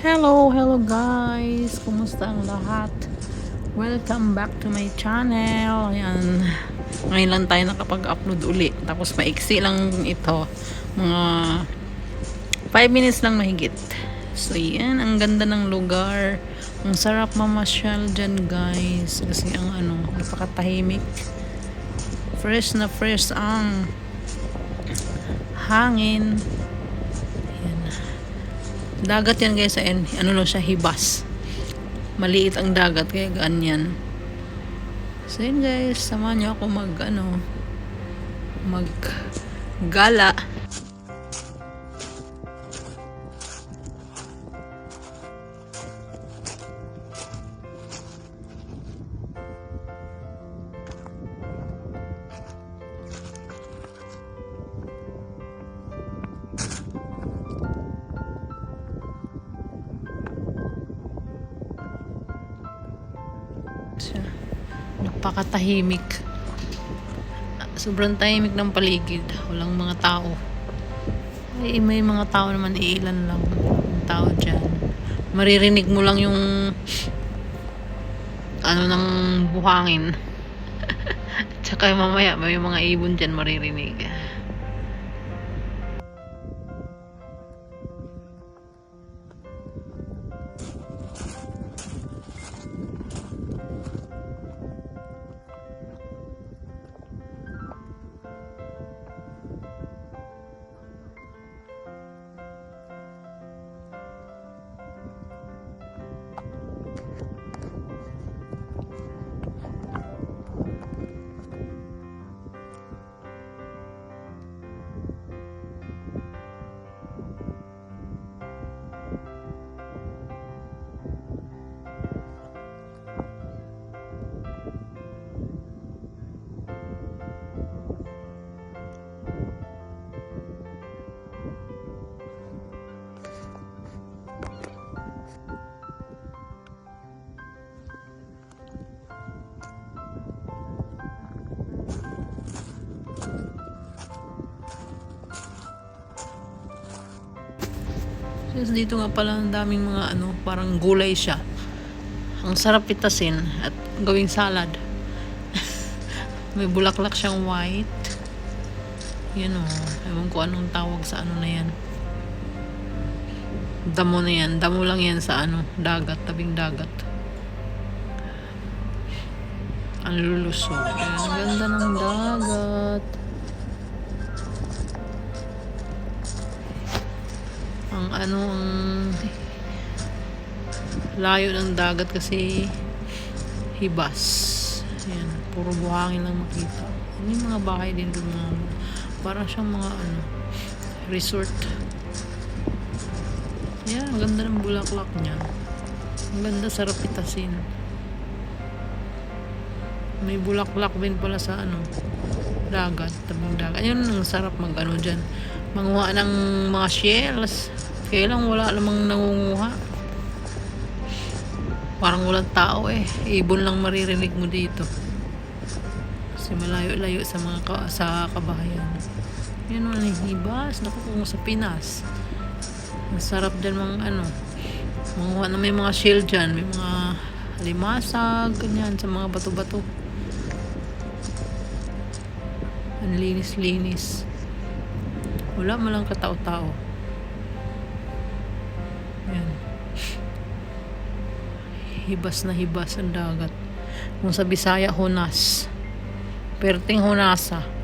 Hello, hello guys! Kumusta ang lahat? Welcome back to my channel. Ayan. Ngayon lang tayo nakapag-upload uli. Tapos maiksi lang ito. Mga 5 minutes lang mahigit. So, yan. Ang ganda ng lugar. Ang sarap mamasyal dyan guys. Kasi ang ano, napakatahimik. Fresh na fresh ang hangin. Dagat yan guys. Ayan. Ano lang siya, hibas. Maliit ang dagat kaya ganyan. So yun guys, samahan niyo ako mag ano mag gala. Napakatahimik. Sobrang tahimik ng paligid. Walang mga tao. Ay, may mga tao naman, iilan lang ang tao dyan. Maririnig mo lang yung ano ng buhangin. Tsaka mamaya, may mga ibon dyan maririnig. Tapos dito nga pala ang daming mga ano, parang gulay siya. Ang sarap pitasin at gawing salad. May bulaklak siyang white. Yan o. Ewan ko anong tawag sa ano na yan. Damo na yan. Damo lang yan sa ano, dagat, tabing dagat. Ang lulusog. Ang ganda ng dagat. Ang ano ang layo ng dagat kasi hibas. Yan puro buhangin lang makita. May mga bahay din doon mga parang siyang mga ano resort. Yan ang ganda ng bulaklak niya. Ang ganda sarap pitasin may bulaklak din pala sa ano dagat tabing dagat. Yun ang sarap mag ano dyan. Manguha ng mga shells kaya lang wala namang nangunguha. Parang walang tao eh. Ibon lang maririnig mo dito. Kasi malayo-layo sa mga ka, sa kabahayan. Yun ang hibas naku sa Pinas. Ang sarap dyan mga ano. Na may mga shell dyan. May mga limasag ganyan sa mga bato-bato. Ang linis-linis. Wala malang katao-tao hibas na hibas ang dagat. Kung sa Bisaya hunas. Perting hunasa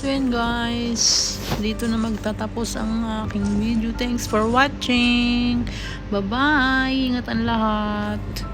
So yun guys, dito na magtatapos ang aking video. Thanks for watching. Bye-bye. Ingat ang lahat.